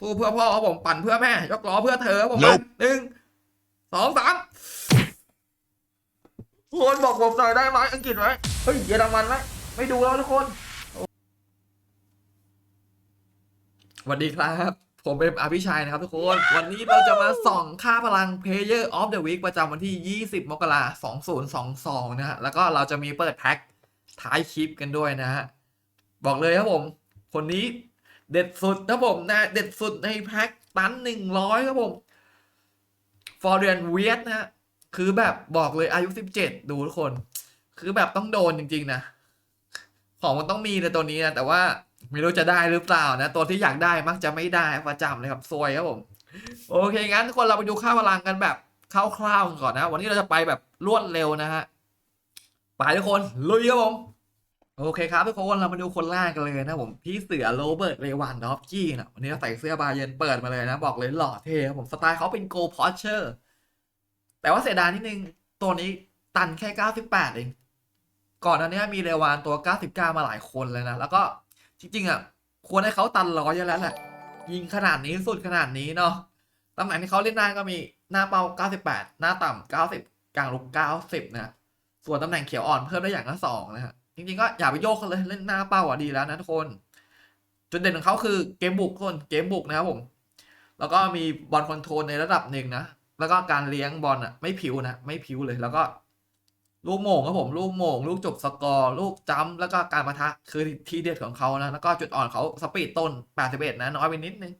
สู้เพื่อพ่อครับผมปั่นเพื่อแม่ ยกล้อเพื่อเธอครับผม Nope หนึ่งสองสามทุกคนบอกผมหน่อยได้ไหมอังกฤษไหมเฮ้ยเยอรมันไหมไม่ดูแล้วทุกคนสวัสดีครับ ผมเป็นอภิชัยนะครับทุกคน วันนี้เราจะมาส่องค่าพลัง Player of the Week ประจำวันที่ 20 มกราคม 2022 นะฮะ แล้วก็เราจะมีเปิดแพ็คท้ายคลิปกันด้วยนะฮะ บอกเลยครับผม คนนี้ เด็ดสุดครับผมนะเด็ดสุดในแพ็คตัน100ครับผมฟอร์เรียนเวียดนะฮะคือแบบบอกเลยอายุ17ดูทุกคน คือแบบต้องโดนจริง ๆ นะ ของมันต้องมีในตัวนี้นะ แต่ว่าไม่รู้จะได้หรือเปล่านะ ตัวที่อยากได้มักจะไม่ได้ประจำเลยครับซวยครับผม โอเค งั้นทุกคนเราไปดูค่าพลังกันแบบคร่าวๆกันก่อนนะ วันนี้เราจะไปแบบรวดเร็วนะฮะไปทุกคนลุยครับผม โอเคครับทุกคนเรามาดูคนแรกกันเลยนะผมพี่เสือโรเบิร์ตเรวันดอฟกี้นะวันนี้เราใส่เสื้อบาเยนเปิดมาเลยนะ บอกเลยหล่อเท่ครับผมสไตล์เขาเป็นโกลพอชเชอร์ แต่ว่าเสียดายนิดนึง ตัวนี้ตันแค่ 98 เอง ก่อนอันเนี้ยมีเรวานตัว 99 มาหลายคนเลยนะ แล้วก็จริงๆอะควรให้เขาตันร้อยเยอะแล้วแหละ ยิงขนาดนี้สุดขนาดนี้เนาะตำแหน่งที่เขาเล่นได้ก็มีหน้าเป้า 98 หน้าต่ำ90 กลางลุก90 นะ ส่วนตำแหน่งเขียวอ่อนเพิ่มได้อย่างละสองนะฮะ จริงๆก็อย่าไปโยกเขาเลยเล่นหน้าเป้าอะดีแล้วนะทุกคน จุดเด่นของเขาคือเกมบุกคนเกมบุกนะครับผม แล้วก็มีบอลคอนโทรลในระดับหนึ่งนะ แล้วก็การเลี้ยงบอลอะไม่ผิวนะ ไม่ผิวเลยแล้วก็ ลูกโมงครับผม ลูกโมง ลูกจบสกอร์ ลูกจัมป์แล้วก็การประทะคือทีเด็ดของเขานะ แล้วก็จุดอ่อนเขาสปีดต้น 81 นะน้อยไปนิดนึง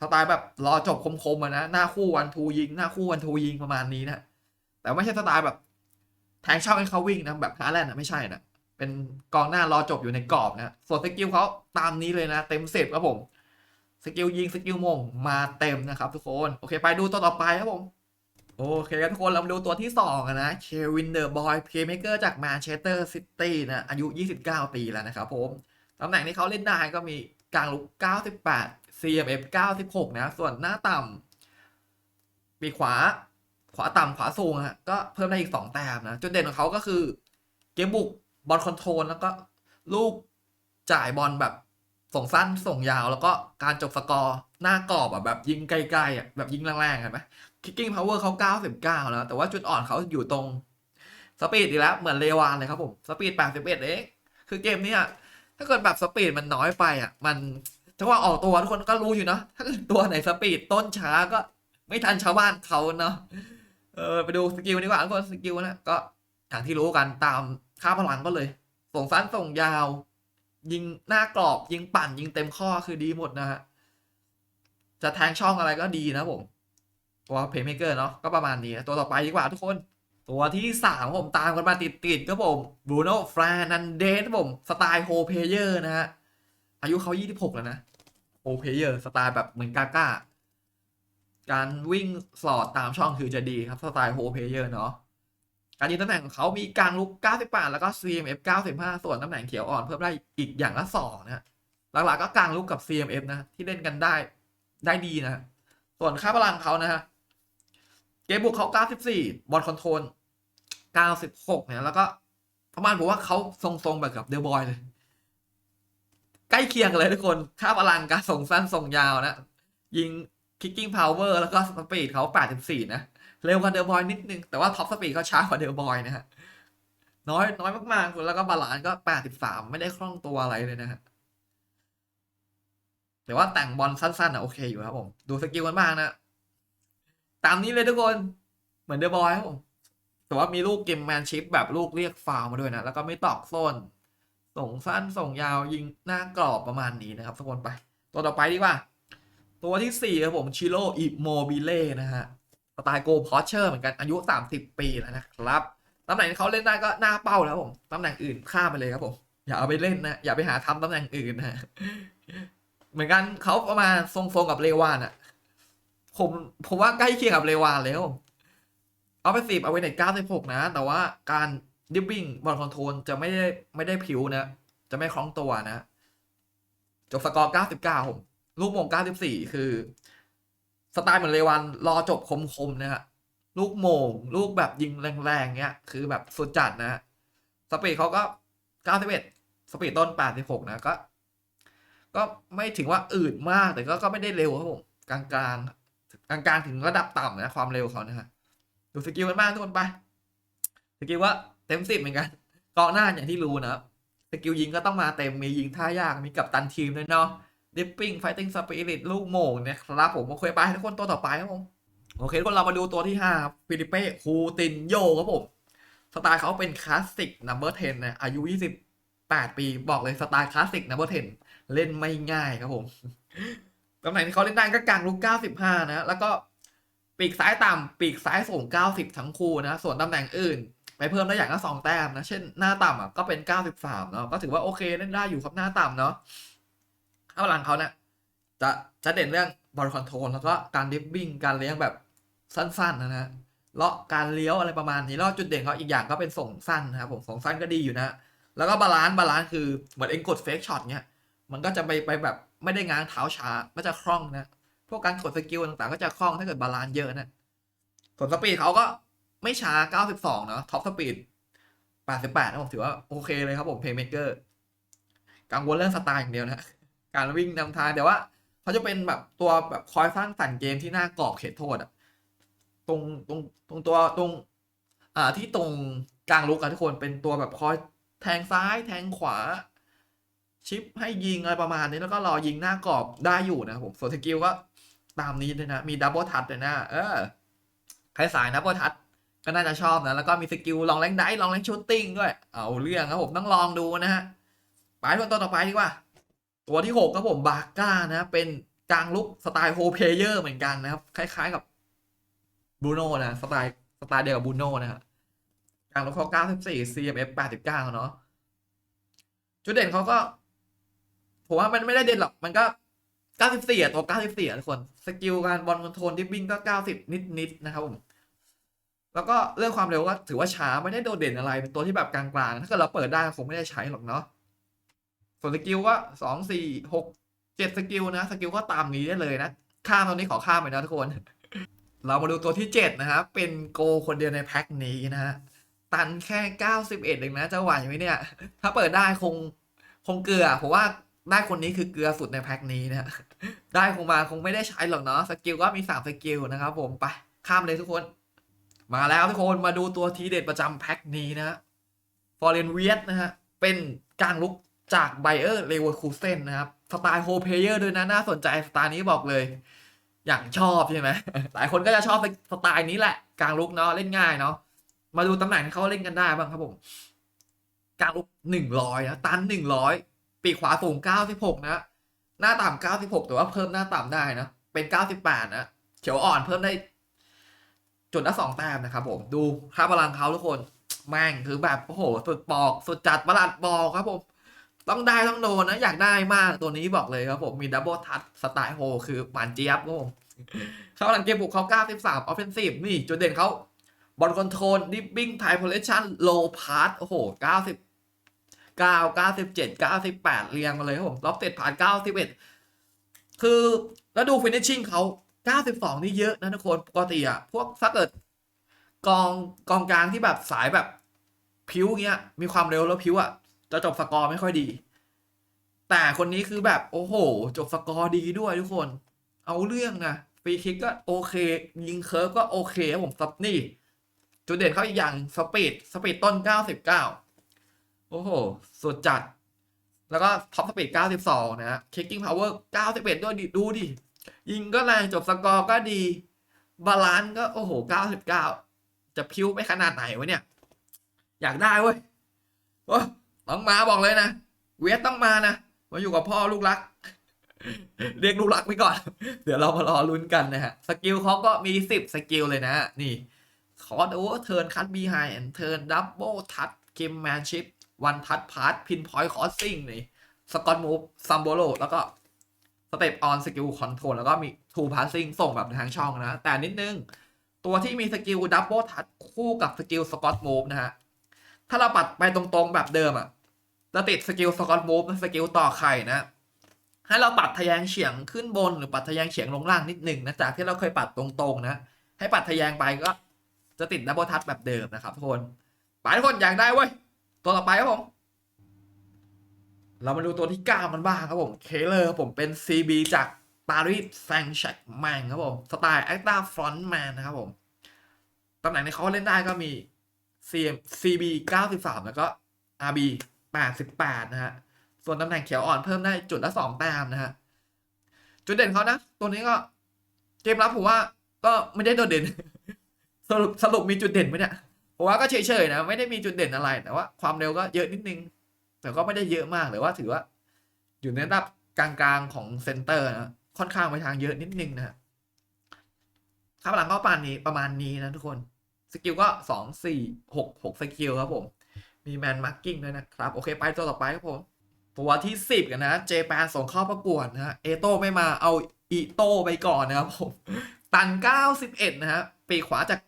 สไตล์แบบรอจบคมๆนะหน้าคู่วันทูยิง หน้าคู่วันทูยิงประมาณนี้นะแต่ไม่ใช่สไตล์แบบ ทงช่องให้เขาวิ่งนะแบบฮาแลนด์นะไม่ใช่นะเป็นกองหน้ารอจบอยู่ในกรอบนะส่วนสกิลเขาตามนี้เลยนะ เต็มสิบครับผมสกิลยิงสกิลมงมาเต็มนะครับทุกคนโอเค ไปดูตัวต่อไปครับผมโอเคครับทุกคนเรามาดูตัวที่สองนะเควินเดอร์บอยเพลย์เมเกอร์จากแมนเชสเตอร์ซิตี้นะอายุ 29 ปีแล้วนะครับผมตำแหน่งที่เขาเล่นได้ก็มีกลางลุก 98 CMF 96 นะ ส่วนหน้าต่ำปีขวา ขวาต่ำขวาสูงฮะก็เพิ่มได้อีก 2 แต้มนะ จุดเด่นของเขาก็คือ เกมบุกบอลคอนโทรลแล้วก็ลูกจ่ายบอลแบบส่งสั้นส่งยาวแล้วก็การจบสกอร์หน้ากรอบอะแบบยิงไกลๆอะแบบยิงแรงๆเห็นไหม kicking power เขา 99 แล้ว แต่ว่าจุดอ่อนเขาอยู่ตรงสปีดอีกแล้ว เหมือนเลวานเลยครับผมสปีด 81 เองคือเกมนี้ยถ้าเกิดแบบสปีดมันน้อยไปอะ มันจังหวะออกตัวทุกคนก็รู้อยู่เนาะถ้าเกิดตัวไหนสปีดต้นช้าก็ไม่ทันชาวบ้านเขาเนาะ เออไปดูสกิลดีกว่าทุกคนสกิลนะก็อย่างที่รู้กันตามค่าพลังก็เลย ส่งสั้นส่งยาว ยิงหน้ากรอบยิงปั่น ยิงเต็มข้อคือดีหมดนะฮะจะแทงช่องอะไรก็ดีนะผมตัวเพย์เมเกอร์เนาะก็ประมาณนี้ตัวต่อไปดีกว่าทุกคน ตัวที่สามผมตามกันมาติดๆครับผมบรูโน่ฟรานันเดสครับผมสไตล์โฮเพเยอร์นะฮะอายุเขา 26 แล้วนะโฮเพเยอร์สไตล์แบบเหมือนกาก้า การวิ่งสอดตามช่องคือจะดีครับสไตล์โฮเพเยอร์เนาะการยิงตำแหน่งของเขามีกลางลุก 98 แล้วก็ CMF 95 ส่วนตำแหน่งเขียวอ่อนเพิ่มได้อีกอย่างละสองนะฮะหลักๆก็กลางลุกกับ CMF นะ ที่เล่นกันได้ได้ดีนะฮะส่วนค่าพลังเขานะฮะ เกมบุกเขา 94 บอลคอนโทรล 96 เนี่ย แล้วก็ประมาณผมว่าเขาทรงๆแบบกับเดลบอยเลย ใกล้เคียงกันเลยทุกคน ค่าพลังการส่งสั้นส่งยาวนะ ยิง kicking power แล้วก็สปีดเขา 84 นะ เร็วกว่าเดลบอยนิดนึง แต่ว่าท็อปสปีดเขาช้ากว่าเดลบอยนะฮะ น้อยน้อยมากๆ แล้วก็บาลานซ์ก็ 83 ไม่ได้คล่องตัวอะไรเลยนะฮะ แต่ว่าแต่งบอลสั้นๆอะโอเคอยู่ครับผม ดูสกิลกันบ้างนะ ตามนี้เลยทุกคน เหมือนเดอะบอยครับผม แต่ว่ามีลูกเกมแมนชิพแบบลูกเรียกฟาวมาด้วยนะ แล้วก็ไม่ตอกโซน ส่งสั้นส่งยาวยิงหน้ากรอบประมาณนี้นะครับทุกคนไป ตัวต่อไปดีกว่า ตัวที่สี่ครับผมชิโร่อิโมบิเล่นะฮะสไตล์โกพอเชอร์เหมือนกันอายุ 30 ปีแล้วนะครับตำแหน่งเขาเล่นได้ก็หน้าเป้าแล้วผมตำแหน่งอื่นข้ามไปเลยครับผมอย่าเอาไปเล่นนะอย่าไปหาทำตำแหน่งอื่นนะเหมือนกันเขาประมาณทรงๆกับเลวานอะผมผมว่าใกล้เคียงกับเลวานแล้วเอาไปสิบเอาไปเน็ตเก้าสิบหกนะ แต่ว่าการดิบบิ้งบอลคอนโทรลจะไม่ได้ไม่ได้ผิวนะ จะไม่คล้องตัวนะ จบสกอร์เก้าสิบเก้าผม ลูกโมงเก้าสิบสี่คือ สไตล์เหมือนเลวานรอจบคมๆนะฮะลูกโมง ลูกแบบยิงแรงๆเงี้ย คือแบบสุดจัดนะฮะสปีดเขาก็เก้าสิบเอ็ดสปีดต้นแปดสิบหกนะก็ ก็ไม่ถึงว่าอืดมากแต่ก็ก็ไม่ได้เร็วครับผมกลางกลางกลางกลางถึงระดับต่ำนะ ความเร็วเขานะฮะดูสกิลกันบ้างทุกคนไปสกิลว่าเต็มสิบเหมือนกันกองหน้าอย่างที่รู้นะครับสกิลยิงก็ต้องมาเต็มมียิงท่ายากมีกับตันทีมด้วยเนาะ ดิปปิ้งไฟติ้งสปิริตลูกโม่งเนี่ยครับผมโอเคไปทุกคนตัวต่อไปครับผมโอเคทุกคนเรามาดูตัวที่5ครับฟิลิเป้คูตินโยครับผมสไตล์เขาเป็นคลาสสิกนัมเบอร์10นะอายุ 28 ปีบอกเลยสไตล์คลาสสิกนัมเบอร์10เล่นไม่ง่ายครับผมตำแหน่งที่เขาเล่นได้ก็กลางลูก 95 นะ แล้วก็ปีกซ้ายต่ำปีกซ้ายสูง 90 ทั้งคู่นะ ส่วนตำแหน่งอื่น ไปเพิ่มได้อย่างละสองแต้มนะ เช่นหน้าต่ำอะก็เป็น 93 เนาะก็ถือว่าโอเคเล่นได้อยู่ครับหน้าต่ำเนาะ ข้างหลังเขาเนี่ยจะจะเด่นเรื่องบอลคอนโทรลแล้วก็การดิฟบิ้งการเลี้ยงแบบสั้นๆนะนะเลาะการเลี้ยวอะไรประมาณนี้แล้วจุดเด่นเขาอีกอย่างก็เป็นส่งสั้นนะครับผมส่งสั้นก็ดีอยู่นะ แล้วก็บาลานซ์บาลานซ์คือเหมือนเองกดเฟกช็อตเนี้ยมันก็จะไปไปแบบไม่ได้ง้างเท้าช้าก็จะคล่องนะพวกการกดสกิลต่างๆ ก็จะคล่องถ้าเกิดบาลานซ์เยอะนะส่วนสปีดเขาก็ไม่ช้า 92 เนาะท็อปสปีด 88 นะผมถือว่าโอเคเลยครับผมเพย์เม k เกอร์กังวลเรื่องสไตล์อย่างเดียวนะ การวิ่งนำทางแต่ว่าเขาจะเป็นแบบตัวแบบคอยสร้างสรรค์เกมที่หน้ากรอบเขตโทษอะตรงตรงตรงตัวตรงอ่าที่ตรงกลางลุกอะทุกคนเป็นตัวแบบคอยแทงซ้ายแทงขวา ชิปให้ยิงอะไรประมาณนี้แล้วก็รอยิงหน้ากรอบได้อยู่นะครับผมส่วนสกิลก็ตามนี้เลยนะ มีดับเบิลทัชเลยนะเออใครสายดับเบิลทัชก็น่าจะชอบนะ แล้วก็มีสกิลลองแรงได้ลองแรงชูตติ้งด้วย เอาเรื่องครับผมต้องลองดูนะฮะ ไปตัวต่อไปดีกว่า ตัวที่หกครับผมบาก้านะเป็นกลางลุกสไตล์โฮเพเยอร์เหมือนกันนะครับ คล้ายๆกับบูโน่นะสไตล์สไตล์เดียวกับบูโน่นะฮะกลางรถเขา94 CMF 89เนาะจุดเด่นเขาก็ ผมว่ามันไม่ได้เด่นหรอก มันก็ 94อะตัว94อะทุกคนสกิลการบอลคอนโทรลดิฟวิ่งก็ 90 นิดๆนะครับผมแล้วก็เรื่องความเร็วก็ถือว่าช้าไม่ได้โดดเด่นอะไรเป็นตัวที่แบบกลางๆถ้าเกิดเราเปิดได้คงไม่ได้ใช้หรอกเนาะ ส่วนสกิลก็2 4 6 7สกิลนะ สกิลก็ตามนี้ได้เลยนะข้ามตอนนี้ขอข้ามไปนะทุกคน เรามาดูตัวที่ 7 นะครับ เป็นโกคนเดียวในแพ็คนี้นะฮะ ตันแค่ 91เองนะ จะไหวไหมเนี่ย ถ้าเปิดได้คงคงเกลือผมว่าได้คนนี้คือเกลือสุดในแพ็คนี้นะ ได้คงมาคงไม่ได้ใช้หรอกเนาะ สกิลก็มี 3 สกิลนะครับผม ไป ข้ามเลยทุกคน มาแล้วทุกคน มาดูตัวทีเด็ดประจำแพ็คนี้นะฟอร์เรนเวียนะฮะ เป็นกลางลุก จากไบเออร์เลเวอร์คูเซนนะครับสไตล์โฮเพเยอร์ด้วยนะ น่าสนใจสไตล์นี้บอกเลย อย่างชอบใช่ไหมหลายคนก็จะชอบสไตล์นี้แหละ กลางลุกเนาะเล่นง่ายเนาะมาดูตำแหน่งที่เขาเล่นกันได้บ้างครับผมกลางลุกหนึ่งร้อยนะตันหนึ่งร้อยปีกขวาสูงเก้าสิบหกนะหน้าต่ำเก้าสิบหกแต่ว่าเพิ่มหน้าต่ำได้นะเป็นเก้าสิบแปดนะเขียวอ่อนเพิ่มได้จุดละสองแต้มนะครับผมดูค่าพลังเขาทุกคน แม่งคือแบบโอ้โหสุดปอกสุดจัดประหลัดบอกครับผม ต้องได้ต้องโดนนะ อยากได้มากตัวนี้บอกเลยครับผมมีดับเบิลทัชสไตล์โฮคือหวานเจี๊ยบครับผมเขาหลังเกมบุกเขา93ออฟเฟนซีฟนี่จุดเด่นเขาบอลคอนโทรลดิฟบิ้งไทโพเลชันโลพาร์โอ้โห 90 9 97 98 เรียงมาเลยครับผมล็อบเต็ดผ่าน 91 คือแล้วดูฟินิชชิ่งเขา 92 นี่เยอะนะทุกคนปกติอะพวกถ้าเกิดกองกองกลางที่แบบสายแบบผิวเงี้ย มีความเร็วแล้วผิวอะจะจบสกอร์ไม่ค่อยดี แต่คนนี้คือแบบโอ้โห จบสกอร์ดีด้วยทุกคน เอาเรื่องนะฟรีคิกก็โอเค ยิงเคิร์ฟก็โอเคครับผมซับนี่ จุดเด่นเขาอีกอย่างสปีดสปีดต้น 99 โอ้โห สุดจัด แล้วก็ท็อปสปีด 92 นะฮะคิกกิ้งพาวเวอร์ 91 ด้วยดดูดิ ยิงก็แรงจบสกอร์ก็ดี บาลานซ์ก็โอ้โห 99 จะพิ้วไปขนาดไหนวะเนี่ย อยากได้เว้ยโอ้ต้องมาบอกเลยนะ เวทต้องมานะ มาอยู่กับพ่อลูกรัก เรียกลูกรักไปก่อน เดี๋ยวเรามารอลุ้นกันนะฮะ สกิลเขาก็มี10สกิลเลยนะ นี่คอร์ดโอเวอร์เทิร์นคัตบีไฮแอนเทิร์นดับเบิลทัชเกมแมนชิพวันทัชพาร์ทพินพอยต์คอสซิ่งนี่สกอตมูฟซัมโบโลแล้วก็สเต็ปออนสกิลคอนโทรลแล้วก็มีทูพาสซิ่งส่งแบบทางช่องนะ แต่นิดนึง ตัวที่มีสกิลดับเบิลทัชคู่กับสกิลสกอตมูฟนะฮะ ถ้าเราปัดไปตรงๆแบบเดิมอะ จะติดสกิลสกอตมูฟสกิลต่อไข่นะ ให้เราปัดทะแยงเฉียงขึ้นบนหรือปัดทะแยงเฉียงลงล่างนิดหนึ่งนะจากที่เราเคยปัดตรงๆนะ ให้ปัดทะแยงไปก็จะติดดับเบิลทัชแบบเดิมนะครับทุกคนไปทุกคนอยากได้เว้ยตัวต่อไปครับผมเรามาดูตัวที่ 9 มันบ้างครับผม เคเลอร์ผมเป็น CB จากปารีสแซงแชร์แมงครับผม สไตล์แอคต้าฟรอนต์แมนนะครับผม ตำแหน่งที่เขาเล่นได้ก็มี CM CB 93 แล้วก็ RB 88 นะฮะ ส่วนตำแหน่งเขียวอ่อนเพิ่มได้จุดละ2แต้มนะฮะ จุดเด่นเขานะ ตัวนี้ก็เกมรับผมว่าก็ไม่ได้โดดเด่น สรุปสรุปมีจุดเด่นไหมเนี่ยผมว่าก็เฉยๆนะ ไม่ได้มีจุดเด่นอะไรแต่ว่าความเร็วก็เยอะนิดนึง แต่ก็ไม่ได้เยอะมากหรือว่าถือว่า อยู่ในระดับกลางๆของเซนเตอร์นะค่อนข้างไปทางเยอะนิดนึงนะฮะข้างหลังก็ปานนี้ประมาณนี้นะทุกคน สกิลก็สองสี่หกหกสกิลครับผม มีแมนมาร์กิ้งด้วยนะครับ โอเคไปตัวต่อไปครับผม ตัวที่สิบกันนะเจแปนส่งเข้าประกวดนะฮะเอโต้ไม่มาเอาอีโต้ไปก่อนนะครับผม ตัน 91 นะฮะปีขวาจาก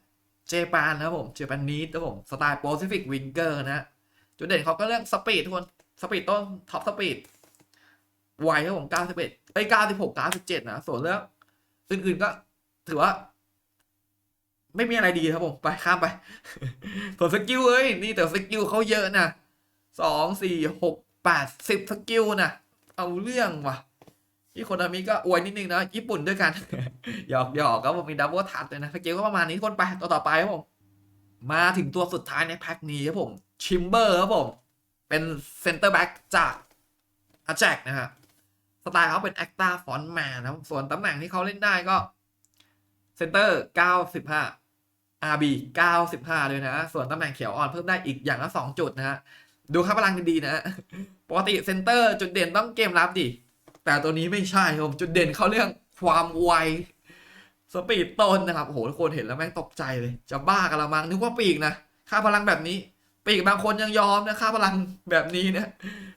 เจแปนนะครับผมเจแปนนีดนะครับผมสไตล์โปซิฟิกวิงเกอร์นะฮะจุดเด่นเขาก็เรื่องสปีดทุกคนสปีดต้นท็อปสปีดไวครับผม91เอ้ย96 97 นะ ส่วนเรื่องอื่นๆก็ถือว่า ไม่มีอะไรดีครับผมไปข้ามไปส่วนสกิลเอ้ยนี่แต่สกิลเขาเยอะนะสองสี่หกแปดสิบสกิลนะเอาเรื่องว่ะที่คนอามิก็อวยนิดนึงนะญี่ปุ่นด้วยกันหยอกหยอกครับผมมีดับเบิลทัดเลยนะสกิลก็ประมาณนี้คนไปตัวต่อไปครับผมมาถึงตัวสุดท้ายในแพ็คนี้ครับผมชิมเบอร์ครับผมเป็นเซนเตอร์แบ็กจากอาแจกนะฮะสไตล์เขาเป็นแอคตาฟอนแมนนะครับส่วนตำแหน่งที่เขาเล่นได้ก็เซนเตอร์ 95 RB 95เลยนะ ส่วนตำแหน่งเขียวอ่อนเพิ่มได้อีกอย่างละ2จุดนะฮะ ดูค่าพลังดีๆนะ ปกติเซนเตอร์จุดเด่นต้องเกมรับดิ แต่ตัวนี้ไม่ใช่ครับผมจุดเด่นเขาเรื่องความไว สปีดต้นนะครับโอ้โหทุกคนเห็นแล้วแม่งตกใจเลย จะบ้ากันละมั้งนึกว่าปีกนะ ค่าพลังแบบนี้ ปีกบางคนยังยอมนะ ค่าพลังแบบนี้นะ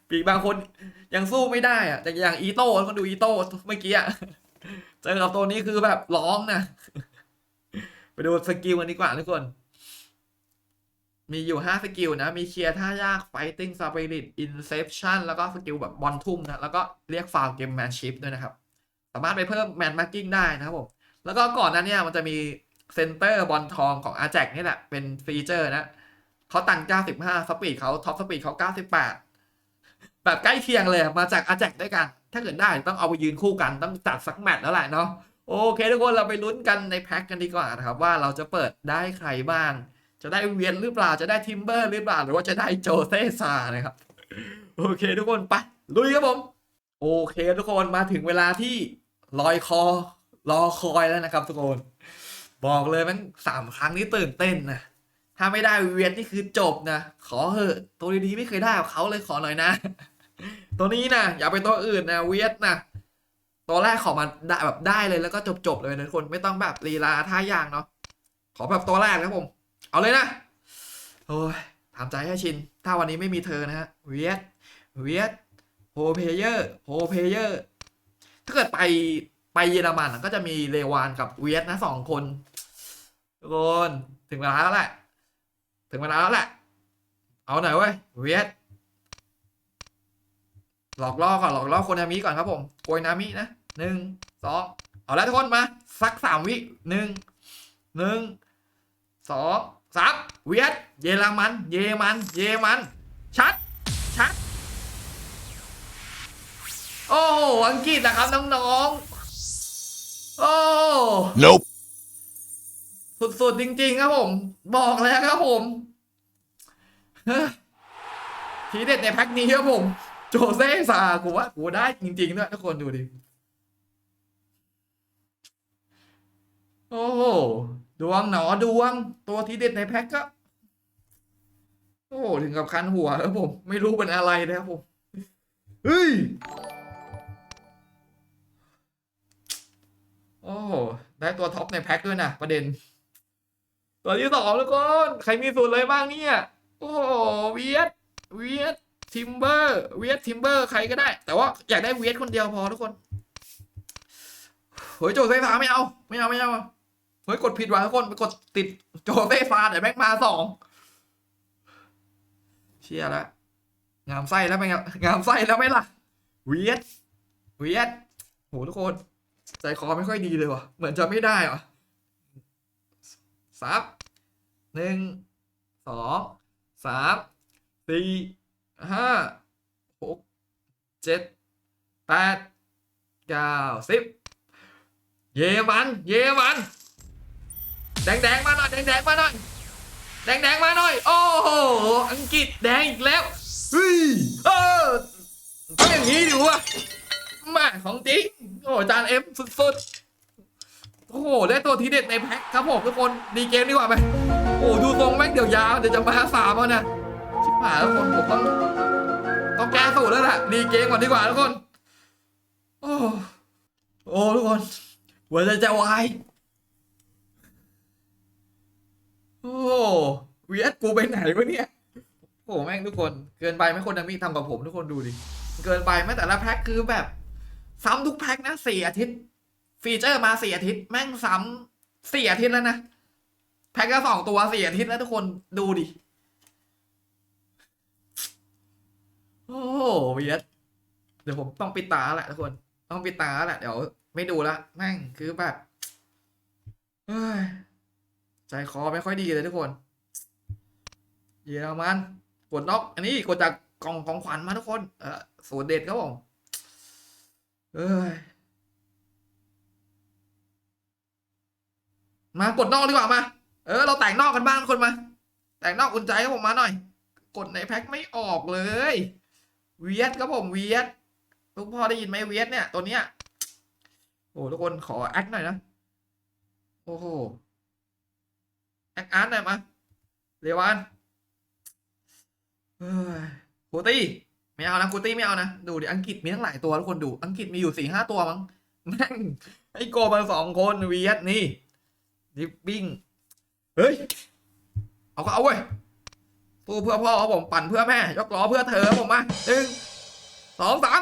ปีกบางคนยังสู้ไม่ได้อะแต่อย่างอีโต้คนดูอีโต้เมื่อกี้อะเจอกับตัวนี้คือแบบร้องนะ ไปดูสกิลกันดีกว่าทุกคน มีอยู่ 5 สกิลนะ มีเคลียร์ท่ายาก Fighting Spirit Inception แล้วก็สกิลแบบบอลทุ่มนะ แล้วก็เรียกฟาวเกมแมนชิพด้วยนะครับ สามารถไปเพิ่มแมนมาร์กิ้งได้นะครับผม แล้วก็ก่อนนั้นเนี่ยมันจะมีเซนเตอร์บอลทองของอาแจกนี่แหละ เป็นฟีเจอร์นะเขาตัน 95 สปีดเขาท็อปสปีดเขา 98 แบบใกล้เคียงเลยมาจากอาแจกด้วยกัน ถ้าเกิดได้ต้องเอาไปยืนคู่กันต้องจัดสักแมตช์แล้วแหละเนาะ โอเคทุกคนเราไปลุ้นกันในแพ็กกันดีกว่านะครับว่าเราจะเปิดได้ใครบ้าง จะได้เวียนหรือเปล่าจะได้ทิมเบอร์หรือเปล่าหรือว่าจะได้โจเซซานะครับโอเคทุกคนไปลุยครับผม โอเคทุกคนมาถึงเวลาที่ลอยคอรอคอยแล้วนะครับทุกคน บอกเลยมันสามครั้งนี้ตื่นเต้นนะถ้าไม่ได้เวียนนี่คือจบนะขอเหอะตัวดีๆไม่เคยได้กับเขาเลยขอหน่อยนะ ตัวนี้นะอย่าไปตัวอื่นนะเวียดนะ ตัวแรกขอมาได้แบบได้เลยแล้วก็จบจบๆเลยนะทุกคนไม่ต้องแบบลีลาท่ายากเนาะขอแบบตัวแรกนะครับผม เอาเลยนะโอ้ยถามใจให้ชิน ถ้าวันนี้ไม่มีเธอนะฮะเวียดเวียดโฮเพเยอร์โฮเพเยอร์ถ้าเกิดไปไปเยอรมันก็จะมีเลวานกับเวียดนะสองคนทุกคนถึงเวลาแล้วแหละ ถึงเวลาแล้วแหละ เอาหน่อยเว้ยเวียดหลอกล่อก่อนหลอกล่อโคนนามิก่อนครับผมโคนนามินะ หนึ่งสองเอาแล้วทุกคนมา สักสามวิหนึ่งหนึ่งสองสามเวียด เยอรมัน เยอรมัน เยอรมัน ชัด ชัด โอ้โหอังกฤษนะครับน้องๆ โอ้ Nope. สุดๆจริงๆครับผม บอกแล้วครับผมเฮ้ยทีเด็ดในแพ็คนี้ครับผม โจเซ่ซากูว่ากูได้จริงๆด้วยทุกคนดูดิ โอ้ดวงหนอดวง ตัวที่เด็ดในแพ็คก็ โอ้ถึงกับคันหัวแล้วผม ไม่รู้เป็นอะไรนะครับผมเฮ้ยโอ้ได้ตัวท็อปในแพ็คด้วยนะประเด็น ตัวที่สองทุกคนใครมีสูตรเลยบ้างเนี่ย โอ้เวียดเวียดทิมเบอร์เวียดทิมเบอร์ใครก็ได้ แต่ว่าอยากได้เวียดคนเดียวพอทุกคนเฮ้ยโจเซ่ฟาไม่เอา ไม่เอาไม่เอา เฮ้ยกดผิดว่ะทุกคนไปกดติดโจเซ่ฟาเดี๋ยวแม่งมาสองเชี่ยละงามไส้แล้วไหมครับงามไส้แล้วไหมล่ะเวียดเวียดโหทุกคนใจคอไม่ค่อยดีเลยว่ะ เหมือนจะไม่ได้ว่ะซับหนึ่งสองสามสี่ห้าหกเจ็ดแปดเก้าสิบเยมัน เยมัน แดงแดงๆมาหน่อยแดงแดงๆมาหน่อยแดงแดงๆมาหน่อย โอ้โหอังกฤษแดงอีกแล้วเฮ้ยเออต้องอย่างนี้ดิวะม่ของจริงโอ้จานเอฟสุดๆโอ้โหได้ตัวทีเด็ดในแพ็คครับผมทุกคนดีเกมดีกว่าไหมโอ้ดูทรงแม่งเดี๋ยวยาวเดี๋ยวจะมาสามแล้วนะชิบหายแล้วคนผมต้องต้องแก้สูตรแล้วแหละดีเกมก่อนดีกว่าทุกคน โอ้โอ้ทุกคนหัวใจจะวาย โอ้เวียดกูไปไหนวะเนี่ยโอ้แม่งทุกคนเกินไปไหม่คนดังมี่ทำกับผมทุกคนดูดิ เกินไปไหมแต่ละแพ็คคือแบบ ซ้ำทุกแพ็คนะสี่อาทิตย์ ฟีเจอร์มาสี่อาทิตย์ แม่งซ้ำสี่อาทิตย์แล้วนะ แพ็คละสองตัวสี่อาทิตย์แล้วทุกคนดูดิ โอ้เวียดเดี๋ยวผมต้องปิดตาแหละทุกคน ต้องปิดตาแหละเดี๋ยวไม่ดูละแม่งคือแบบเฮ้ย ใจคอไม่ค่อยดีเลยทุกคน เยอรมันกดน็อกอันนี้กดจากกล่องของขวัญมาทุกคน เออสูตรเด็ดครับผมเอ้ยมากดนอกดีกว่ามา เออ เราแต่งนอกกันบ้างทุกคนมา แต่งนอกอุ่นใจครับผมมาหน่อย กดในแพ็คไม่ออกเลย เวียดครับผมเวียดทุกพ่อได้ยินไหมเวียดเนี่ยตัวเนี้ย โอ้ทุกคนขอแอคหน่อยนะ โอ้โห แอคอาร์ตหน่อยมาเรวันเฮ้ยคูตี้ไม่เอานะคูตี้ไม่เอานะ ดูดิอังกฤษมีทั้งหลายตัวทุกคนดู อังกฤษมีอยู่สี่ห้าตัวมั้งแม่งไอ้โกมาสองคนเวียดนี่ดิปปิ้งเฮ้ย เอาก็เอาเว้ยสู้เพื่อพ่อผมปั่นเพื่อแม่ ยกล้อเพื่อเธอผมมาหนึ่งสองสาม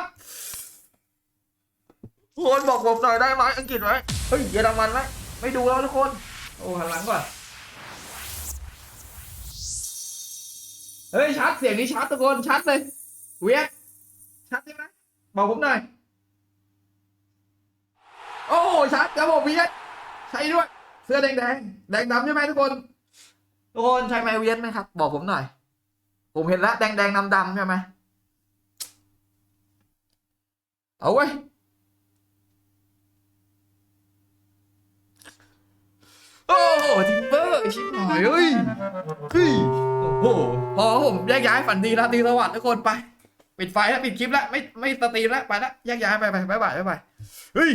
คนบอกผมหน่อยได้ไหมอังกฤษไหมเฮ้ยเยอรมันไหมไม่ดูแล้วทุกคน โอ้หันหลังก่อน เฮ้ยชัดเสียงนี้ชัดทุกคนชัดเลยเวียดชัดใช่ไหมบอกผมหน่อยโอ้ชัดครับผมเวียดใช่ด้วย เสื้อแดงแดงแดงดำใช่ไหมทุกคนทุกคนใช่ไหมเวียดไหมครับ บอกผมหน่อย ผมเห็นแล้วแดงแดงดำดำใช่ไหมเอาไว้ โอ้โหทิมเบอร์ชิบหายเฮ้ยเฮ้ยโอ้โหพอผมแยกย้ายฝันดีราตรีสวัสดิ์ทุกคนไป ปิดไฟแล้วปิดคลิปแล้วไม่ไม่สตรีมแล้วไปแล้วแยกย้ายไปไปบายบายบายบายเฮ้ย